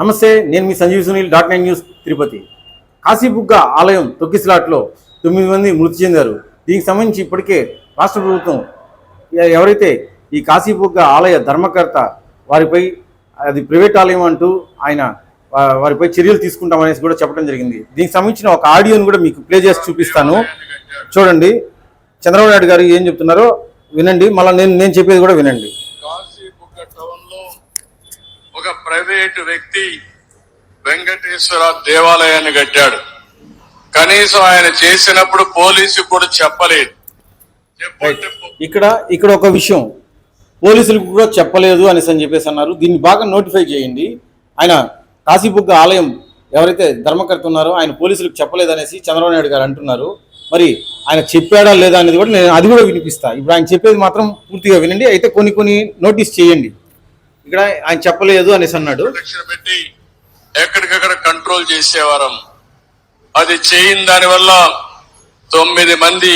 నమస్తే నేను మీ Sanjeev Sunil dot nine news Tirupati. Kasibugga ఆలయం తొక్కిసలాట్లో తొమ్మిది మంది మృతి చెందారు. దీనికి సంబంధించి ఇప్పటికే రాష్ట్ర ప్రభుత్వం ఎవరైతే ఈ కాశీబుగ్గ ఆలయ ధర్మకర్త వారిపై అది ప్రైవేట్ ఆలయం అంటూ ఆయన వారిపై చర్యలు తీసుకుంటామనేసి కూడా చెప్పడం జరిగింది. దీనికి సంబంధించిన ఒక ఆడియోని కూడా మీకు ప్లే చేసి చూపిస్తాను. చూడండి. చంద్రబాబు నాయుడు గారు ఏం చెప్తున్నారో వినండి. మళ్ళీ నేను నేను చెప్పేది కూడా వినండి కాశీబుగ్గ టౌన్లో ఒక ప్రైవేటు వ్యక్తి వెంకటేశ్వర దేవాలయాన్ని కట్టాడు. కనీసం ఆయన చేసినప్పుడు పోలీసు కూడా చెప్పలేదు. ఇక్కడ ఇక్కడ ఒక విషయం. పోలీసులకు కూడా చెప్పలేదు అనేసి అని చెప్పేసి అన్నారు. దీన్ని బాగా నోటిఫై చేయండి. ఆయన కాశీబుగ్గ ఆలయం ఎవరైతే ధర్మకర్త ఉన్నారో ఆయన పోలీసులకు చెప్పలేదు అనేసి చంద్రబాబు నాయుడు గారు అంటున్నారు. మరి ఆయన చెప్పాడా లేదా అనేది కూడా నేను అది కూడా వినిపిస్తా. ఇప్పుడు ఆయన చెప్పేది మాత్రం పూర్తిగా వినండి. అయితే కొన్ని కొన్ని నోటీస్ చేయండి. ఇక్కడ ఆయన చెప్పలేదు అనేసి అన్నాడు. పెట్టి ఎక్కడికక్కడ కంట్రోల్ చేసేవారం. అది చేయని దానివల్ల తొమ్మిది మంది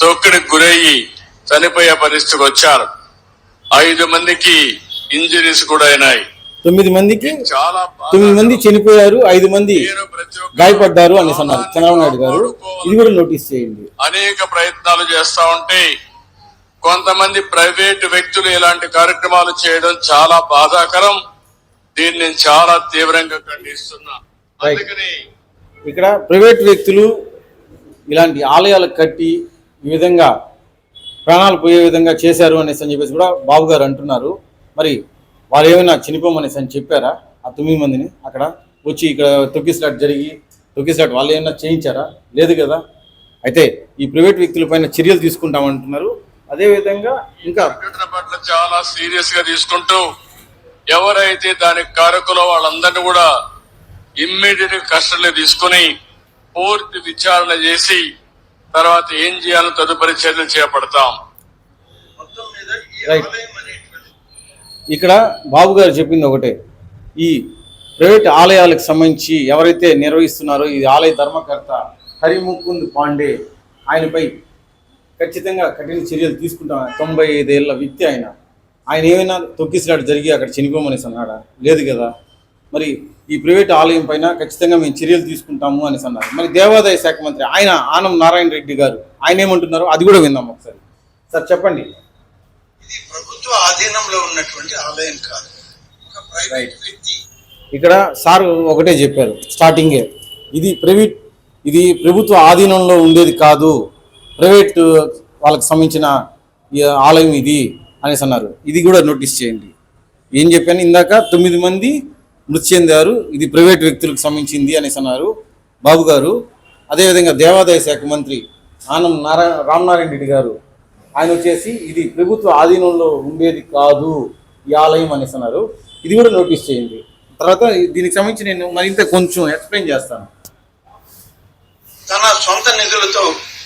తొక్కిడికి గురయ్యి చనిపోయే పరిస్థితికి వచ్చారు. ఐదు మందికి ఇంజరీస్ కూడా అయినాయి. తొమ్మిది మందికి చాలా తొమ్మిది మంది చనిపోయారు ఐదు మంది గాయపడ్డారు అనేసి అన్నారు. చంద్రబాబు నాయుడు గారు ఇది కూడా నోటీస్ చేయండి. అనేక ప్రయత్నాలు చేస్తా ఉంటే కొంతమంది ప్రైవేట్ వ్యక్తులు ఇలాంటి కార్యక్రమాలు చేయడం చాలా బాధాకరం. దీన్ని నేను చాలా తీవ్రంగా ఖండిస్తున్నా. అందుకని ఇక్కడ ప్రైవేట్ వ్యక్తులు ఇలాంటి ఆలయాలు కట్టి ఈ విధంగా ప్రాణాలు పోయే విధంగా చేశారు అనేసి అని చెప్పేసి కూడా బాబు గారు అంటున్నారు. మరి వారు ఏమైనా చనిపోమనేసి అని చెప్పారా? ఆ తొమ్మిది మందిని అక్కడ వచ్చి ఇక్కడ తొక్కిసలాట్ జరిగి తొక్కిసలాట్ వాళ్ళు ఏమైనా చేయించారా? లేదు కదా? అయితే ఈ ప్రైవేట్ వ్యక్తుల పైన చర్యలు తీసుకుంటామంటున్నారు. అదేవిధంగా ఇంకా సంఘటన పట్ల చాలా సీరియస్గా తీసుకుంటూ ఎవరైతే దానికి కారకులో వాళ్ళందరినీ కూడా ఇమ్మీడియట్గా కస్టడీలో తీసుకుని పూర్తి విచారణ చేసి తర్వాత ఏం చేయాలో తదుపరి చర్యలు చేపడతాం. ఇక్కడ బాబు గారు చెప్పింది ఒకటే. ఈ ప్రైవేట్ ఆలయాలకు సంబంధించి ఎవరైతే నిర్వహిస్తున్నారో ఈ ఆలయ ధర్మకర్త హరిముకుంద్ పాండే ఆయనపై ఖచ్చితంగా కఠిన చర్యలు తీసుకుంటాం. తొంభై ఐదేళ్ళ వ్యక్తి ఆయన. ఆయన ఏమైనా తొక్కిసలాట జరిగి అక్కడ చనిపోమనేసి అన్నాడా? లేదు కదా. మరి ఈ ప్రైవేట్ ఆలయం పైన ఖచ్చితంగా మేము చర్యలు తీసుకుంటాము అనేసి అన్నారు. మరి దేవాదాయ శాఖ మంత్రి ఆయన ఆనం నారాయణ రెడ్డి గారు ఆయన ఏమంటున్నారో అది కూడా విందాం ఒకసారి. సార్ చెప్పండి. ఇది ప్రభుత్వ ఆధీనంలో ఉన్నటువంటి ఆలయం కాదు. ఇక్కడ సార్ ఒకటే చెప్పారు స్టార్టింగే. ఇది ప్రైవేట్ ఇది ప్రభుత్వ ఆధీనంలో ఉండేది కాదు. ప్రైవేట్ వాళ్ళకి సంబంధించిన ఆలయం ఇది అనేసి అన్నారు. ఇది కూడా నోటీస్ చేయండి. ఏం చెప్పాను? ఇందాక తొమ్మిది మంది మృతి చెందారు. ఇది ప్రైవేట్ వ్యక్తులకు సంబంధించింది అనేసి అన్నారు. బాబు గారు అదేవిధంగా దేవాదాయ శాఖ మంత్రి ఆనం నారాయణ రామనారాయణ రెడ్డి గారు ఆయన వచ్చేసి ఇది ప్రభుత్వ ఆధీనంలో ఉండేది కాదు ఈ ఆలయం అనేసి అన్నారు. ఇది కూడా నోటీస్ చేయండి. తర్వాత దీనికి సంబంధించి నేను మరింత కొంచెం ఎక్స్ప్లెయిన్ చేస్తాను. తన సొంత నిధులతో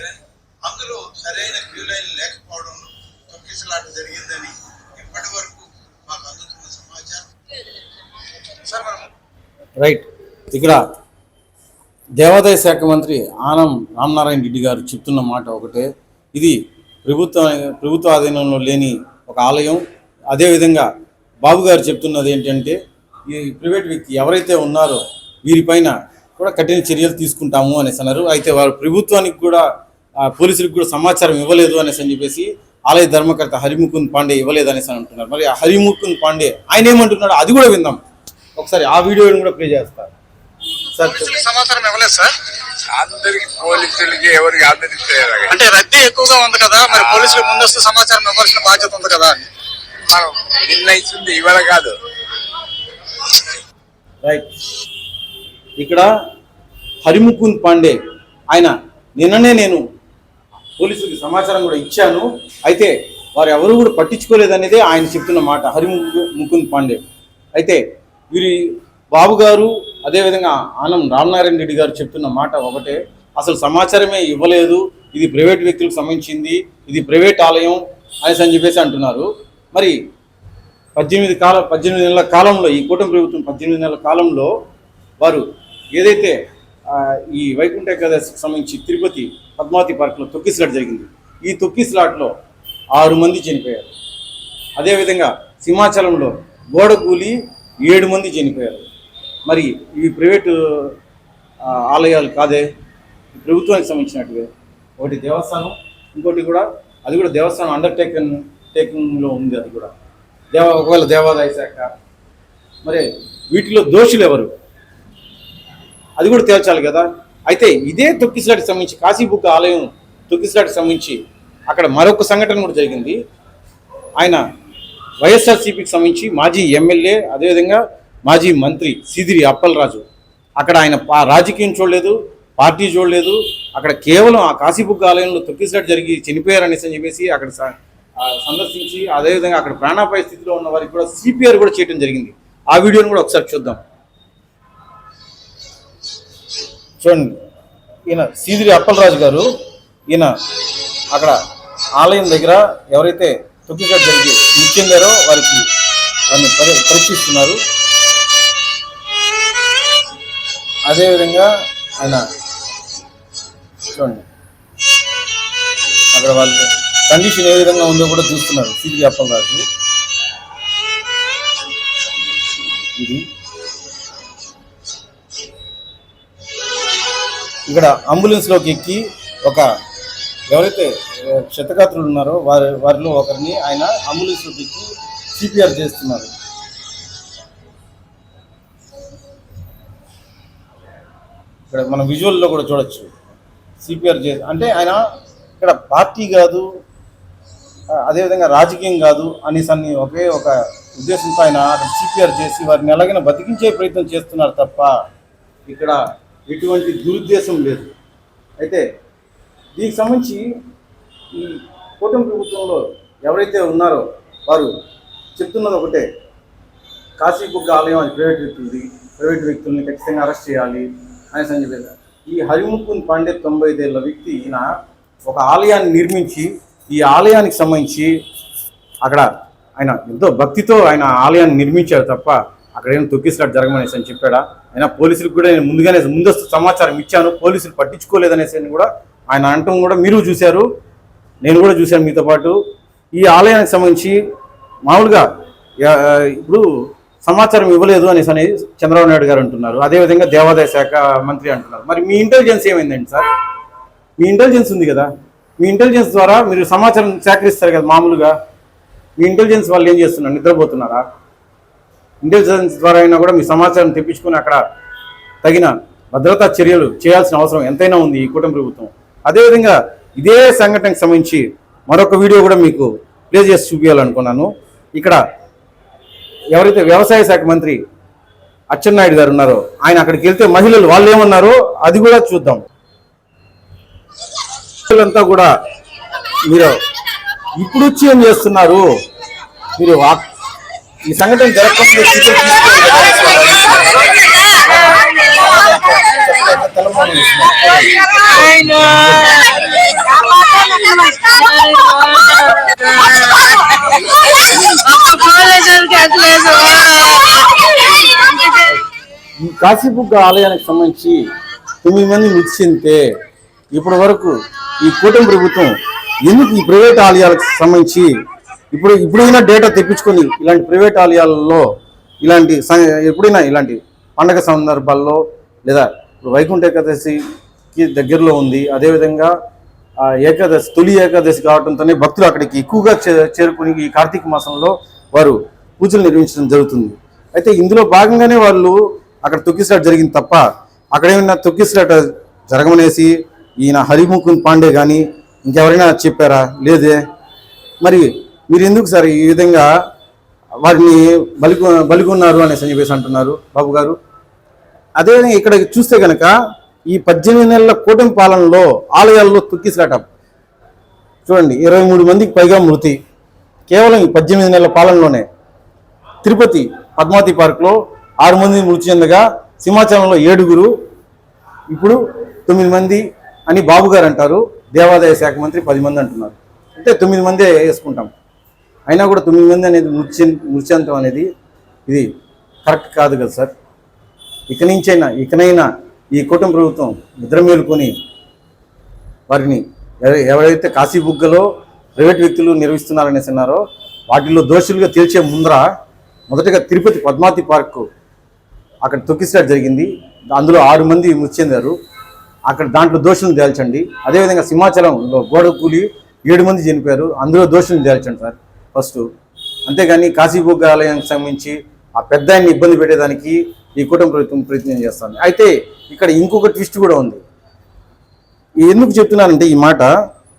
జనాభా అందులో సరైన క్యూ లైన్ లేకపోవడం తొక్కిసలాట జరిగిందని ఇప్పటి వరకు మాకు అందుతున్న సమాచారం. రైట్. ఇక్కడ దేవాదాయ శాఖ మంత్రి ఆనం రామనారాయణ రెడ్డి గారు చెప్తున్న మాట ఒకటే. ఇది ప్రభుత్వ ప్రభుత్వ ఆధీనంలో లేని ఒక ఆలయం. అదేవిధంగా బాబు గారు చెప్తున్నది ఏంటంటే ఈ ప్రైవేట్ వ్యక్తి ఎవరైతే ఉన్నారో వీరిపైన కూడా కఠిన చర్యలు తీసుకుంటాము అనేసి అన్నారు. అయితే వారు ప్రభుత్వానికి కూడా పోలీసులకు కూడా సమాచారం ఇవ్వలేదు అనేసి అని చెప్పేసి ఆలయ ధర్మకర్త హరిముకుంద్ పాండే ఇవ్వలేదు అనేసి అని అంటున్నారు. మరి ఆ హరిముకుంద్ పాండే ఆయన ఏమంటున్నాడు అది కూడా విందాం. ఒకసారి ఆ వీడియోని కూడా ప్లే చేస్తారు సార్. సమాచారం ఇవ్వలేదు సార్. అందరికి పోలీసులకి ఎవరికి. అంటే రద్దీ ఎక్కువగా ఉంది కదా మరి పోలీసులకు ముందస్తు సమాచారం ఇవ్వాల్సిన బాధ్యత ఉంది కదా మనం నిన్న ఇచ్చింది ఇవాళ కాదు. రైట్. ఇక్కడ హరిముకుంద్ పాండే ఆయన నిన్ననే నేను పోలీసులకి సమాచారం కూడా ఇచ్చాను. అయితే వారు ఎవరు కూడా పట్టించుకోలేదనేదే ఆయన చెప్తున్న మాట. హరిముకు ముకుంద్ పాండే. అయితే వీరి బాబు గారు అదేవిధంగా ఆనం రామనారాయణ రెడ్డి గారు చెప్తున్న మాట ఒకటే. అసలు సమాచారమే ఇవ్వలేదు. ఇది ప్రైవేట్ వ్యక్తులకు సంబంధించింది. ఇది ప్రైవేట్ ఆలయం అనేసి అని చెప్పేసి అంటున్నారు. మరి పద్దెనిమిది కాల పద్దెనిమిది నెలల కాలంలో ఈ కూటమి ప్రభుత్వం పద్దెనిమిది నెలల కాలంలో వారు ఏదైతే ఈ వైకుంఠ ఏకాదశికి సంబంధించి తిరుపతి పద్మావతి పార్క్లో తొక్కిసలాట జరిగింది. ఈ తొక్కిసలాట్లో ఆరు మంది చనిపోయారు. అదేవిధంగా సింహాచలంలో గోడ కూలి ఏడు మంది చనిపోయారు. మరి ఇవి ప్రైవేటు ఆలయాలు కాదే? ప్రభుత్వానికి సంబంధించినట్టుగా ఒకటి దేవస్థానం ఇంకోటి కూడా అది కూడా దేవస్థానం అండర్టేకన్ టేకింగ్లో ఉంది అది కూడా. దేవ ఒకవేళ దేవాదాయ శాఖ మరి వీటిలో దోషులు ఎవరు? అది కూడా తేల్చాలి కదా. అయితే ఇదే తొక్కిసలాటికి సంబంధించి కాశీబుగ్గ ఆలయం తొక్కిసలాటికి సంబంధించి అక్కడ మరొక సంఘటన కూడా జరిగింది. ఆయన వైఎస్ఆర్సీపీకి సంబంధించి మాజీ ఎమ్మెల్యే అదేవిధంగా మాజీ మంత్రి సిదిరి అప్పలరాజు. అక్కడ ఆయన పా- రాజకీయం చూడలేదు పార్టీ చూడలేదు. అక్కడ కేవలం ఆ కాశీబుగ్గ ఆలయంలో తొక్కిసలాట జరిగి చనిపోయారనేసి అని చెప్పేసి అక్కడ సందర్శించి అదేవిధంగా అక్కడ ప్రాణాపాయ స్థితిలో ఉన్న వారికి కూడా సిపిఆర్ కూడా చేయడం జరిగింది. ఆ వీడియోని కూడా ఒకసారి చూద్దాం. చూడండి. ఈయన సీదిరి అప్పలరాజు గారు ఈయన అక్కడ ఆలయం దగ్గర ఎవరైతే తొక్కిసలాట జరిగి ముఖ్యంగారో వారికి వారిని పరి- పరీక్షిస్తున్నారు అదేవిధంగా ఆయన చూడండి. అక్కడ వాళ్ళ కండిషన్ ఏ విధంగా ఉందో కూడా చూస్తున్నారు సీదిరి అప్పలరాజు. ఇది ఇక్కడ అంబులెన్స్లోకి ఎక్కి ఒక ఎవరైతే క్షతగాత్రులు ఉన్నారో వారి వారిలో ఒకరిని ఆయన అంబులెన్స్లోకి ఎక్కి సిపిఆర్ చేస్తున్నారు. ఇక్కడ మనం విజువల్లో కూడా చూడొచ్చు. సిపిఆర్ చే అంటే ఆయన ఇక్కడ పార్టీ కాదు అదేవిధంగా రాజకీయం కాదు అనేసి అన్ని ఒకే ఒక ఉద్దేశంతో ఆయన సిపిఆర్ చేసి వారిని ఎలాగైనా బతికించే ప్రయత్నం చేస్తున్నారు తప్ప ఇక్కడ ఎటువంటి దురుద్దేశం లేదు. అయితే దీనికి సంబంధించి ఈ కూటమి ప్రభుత్వంలో ఎవరైతే ఉన్నారో వారు చెప్తున్నది ఒకటే కాశీబుగ్గ ఆలయం అది ప్రైవేట్ వ్యక్తులది ప్రైవేట్ వ్యక్తుల్ని ఖచ్చితంగా అరెస్ట్ చేయాలి అనేసి అని చెప్పేసి. ఈ హరిముకుంద్ పాండే తొంభై ఐదేళ్ళ వ్యక్తి ఈయన ఒక ఆలయాన్ని నిర్మించి ఈ ఆలయానికి సంబంధించి అక్కడ ఆయన ఎంతో భక్తితో ఆయన ఆలయాన్ని నిర్మించారు తప్ప అక్కడ ఏం తొక్కిసలాట్ జరగమనేసి అని చెప్పాడా? అయినా పోలీసులకు కూడా నేను ముందుగానే ముందస్తు సమాచారం ఇచ్చాను. పోలీసులు పట్టించుకోలేదనేసి అని కూడా ఆయన అనటం కూడా మీరు చూశారు. నేను కూడా చూశాను మీతో పాటు. ఈ ఆలయానికి సంబంధించి మామూలుగా ఇప్పుడు సమాచారం ఇవ్వలేదు అనేసి అని చంద్రబాబు నాయుడు గారు అంటున్నారు. అదేవిధంగా దేవాదాయ శాఖ మంత్రి అంటున్నారు. మరి మీ ఇంటెలిజెన్స్ ఏమైందండి సార్? మీ ఇంటెలిజెన్స్ ఉంది కదా? మీ ఇంటెలిజెన్స్ ద్వారా మీరు సమాచారం సేకరిస్తారు కదా మామూలుగా? మీ ఇంటెలిజెన్స్ వాళ్ళు ఏం చేస్తున్నారు? నిద్రపోతున్నారా? ఇంటెలిజెన్స్ ద్వారా అయినా కూడా మీ సమాచారం తెప్పించుకుని అక్కడ తగిన భద్రతా చర్యలు చేయాల్సిన అవసరం ఎంతైనా ఉంది ఈ కూటమి ప్రభుత్వం. అదేవిధంగా ఇదే సంఘటనకు సంబంధించి మరొక వీడియో కూడా మీకు ప్లే చేసి చూపించాలనుకున్నాను ఇక్కడ ఎవరైతే వ్యవసాయ శాఖ మంత్రి అచ్చెన్నాయుడు గారు ఉన్నారో ఆయన అక్కడికి వెళ్తే మహిళలు వాళ్ళు ఏమన్నారో అది కూడా చూద్దాం. మహిళలంతా కూడా మీరు ఇప్పుడు వచ్చి ఏం చేస్తున్నారు. మీరు ఈ సంఘటన జరగకుండా ఈ కాశీబుగ్గ ఆలయానికి సంబంధించి తొమ్మిది మంది మృతి చెందితే ఇప్పటి వరకు ఈ కూటమి ప్రభుత్వం ఎందుకు ఈ ప్రైవేట్ ఆలయాలకు సంబంధించి ఇప్పుడు ఇప్పుడైనా డేటా తెప్పించుకొని ఇలాంటి ప్రైవేట్ ఆలయాలలో ఇలాంటి ఎప్పుడైనా ఇలాంటి పండగ సందర్భాల్లో లేదా ఇప్పుడు వైకుంఠ ఏకాదశికి దగ్గరలో ఉంది. అదేవిధంగా ఏకాదశి తొలి ఏకాదశి కావడంతోనే భక్తులు అక్కడికి ఎక్కువగా చే- చేరుకుని ఈ కార్తీక మాసంలో వారు పూజలు నిర్వహించడం జరుగుతుంది. అయితే ఇందులో భాగంగానే వాళ్ళు అక్కడ తొక్కిసలాట జరిగింది తప్ప అక్కడేమైనా తొక్కిసలాట జరగమనేసి ఈయన హరిముకుంద్ పాండే కానీ ఇంకెవరైనా చెప్పారా? లేదే. మరి మీరు ఎందుకు సార్ ఈ విధంగా వారిని బలికు బలికున్నారు అనేసి అని చెప్పేసి అంటున్నారు బాబు గారు? అదేవిధంగా ఇక్కడ చూస్తే కనుక ఈ పద్దెనిమిది నెలల కూటమి పాలనలో ఆలయాల్లో తొక్కిసలాట. చూడండి ఇరవై మూడు మందికి పైగా మృతి. కేవలం ఈ పద్దెనిమిది నెలల పాలనలోనే. తిరుపతి పద్మావతి పార్క్లో ఆరు మంది మృతి చెందగా సింహాచలంలో ఏడుగురు. ఇప్పుడు తొమ్మిది మంది అని బాబు గారు అంటారు. దేవాదాయ శాఖ మంత్రి పది మంది అంటున్నారు. అంటే తొమ్మిది మందే వేసుకుంటాం. అయినా కూడా తొమ్మిది మంది అనేది మృత్యు మృత్యంతం అనేది ఇది కరెక్ట్ కాదు కదా సార్. ఇక నుంచైనా ఇకనైనా ఈ కుటుంబ ప్రభుత్వం నిద్ర మేలుకొని వారిని ఎవ- ఎవరైతే కాశీబుగ్గలో ప్రైవేట్ వ్యక్తులు నిర్వహిస్తున్నారనేసి అన్నారో వాటిల్లో దోషులుగా తేల్చే ముందర మొదటగా తిరుపతి పద్మావతి పార్కు అక్కడ తొక్కిసలాట జరిగింది. అందులో ఆరు మంది మృతి చెందారు. అక్కడ దాంట్లో దోషులను తేల్చండి. అదేవిధంగా సింహాచలంలో గోడ కూలి ఏడు మంది చనిపోయారు. అందులో దోషులను తేల్చండి సార్. ఫస్ట్. అంతేగాని కాశీబుగ్గ ఆలయానికి సంబంధించి ఆ పెద్ద ఇబ్బంది పెట్టేదానికి ఈ కుటుంబ ప్రభుత్వం ప్రయత్నం చేస్తుంది. అయితే ఇక్కడ ఇంకొక ట్విస్ట్ కూడా ఉంది. ఎందుకు చెప్తున్నానంటే ఈ మాట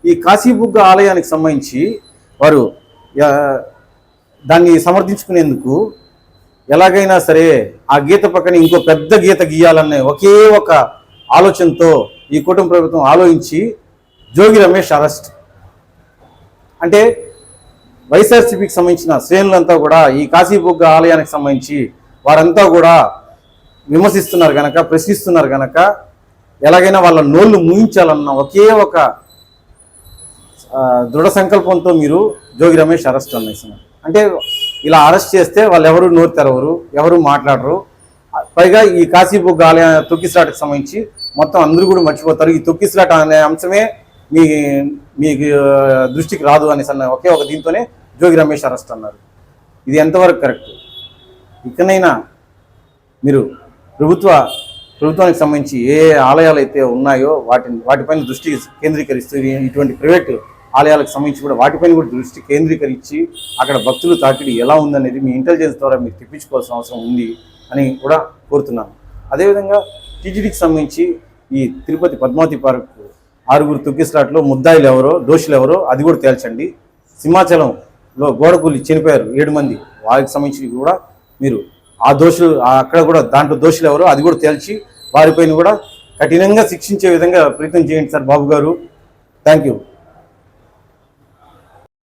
ఈ కాశీబుగ్గ ఆలయానికి సంబంధించి వారు దాన్ని సమర్థించుకునేందుకు ఎలాగైనా సరే ఆ గీత పక్కన ఇంకో పెద్ద గీత గీయాలనే ఒకే ఒక ఆలోచనతో ఈ కుటుంబ ప్రభుత్వం ఆలోచించి జోగి రమేష్ అరెస్ట్. అంటే వైఎస్ఆర్సీపీకి సంబంధించిన శ్రేణులంతా కూడా ఈ కాశీబుగ్గ ఆలయానికి సంబంధించి వారంతా కూడా విమర్శిస్తున్నారు కనుక ప్రశ్నిస్తున్నారు కనుక ఎలాగైనా వాళ్ళ నోళ్ళు ముయించాలన్న ఒకే ఒక దృఢ సంకల్పంతో మీరు జోగి రమేష్ అరెస్ట్ అనేసినారు అంటే ఇలా అరెస్ట్ చేస్తే వాళ్ళు ఎవరు నోరు తెరవరు ఎవరు మాట్లాడరు. పైగా ఈ కాశీబుగ్గ ఆలయ తొక్కిసలాటకు సంబంధించి మొత్తం అందరూ కూడా మర్చిపోతారు. ఈ తొక్కిసలాట అనే అంశమే మీ మీకు దృష్టికి రాదు అనేసి అన్న ఒకే ఒక దీంతోనే జోగి రమేష్ అరెస్ట్ అన్నారు. ఇది ఎంతవరకు కరెక్ట్? ఇకనైనా మీరు ప్రభుత్వ ప్రభుత్వానికి సంబంధించి ఏ ఆలయాలు అయితే ఉన్నాయో వాటిని వాటిపైన దృష్టి కేంద్రీకరిస్తూ ఇటువంటి ప్రైవేట్ ఆలయాలకు సంబంధించి కూడా వాటిపైన కూడా దృష్టి కేంద్రీకరించి అక్కడ భక్తులు తాకిడి ఎలా ఉందనేది మీ ఇంటెలిజెన్స్ ద్వారా మీరు తెప్పించుకోవాల్సిన అవసరం ఉంది అని కూడా కోరుతున్నాను. అదేవిధంగా టీటీడీకి సంబంధించి ఈ తిరుపతి పద్మావతి పార్క్ ఆరుగురు తొక్కిస్లాట్లో ముద్దాయిలు ఎవరో దోషులు ఎవరో అది కూడా తేల్చండి. సింహాచలం లో గోడకూలి చనిపోయారు ఏడు మంది. వారికి సంబంధించి కూడా మీరు ఆ దోషులు అక్కడ కూడా దాంట్లో దోషులు ఎవరో అది కూడా తేల్చి వారిపైన కూడా కఠినంగా శిక్షించే విధంగా ప్రయత్నం చేయండి సార్ బాబు గారు. Thank you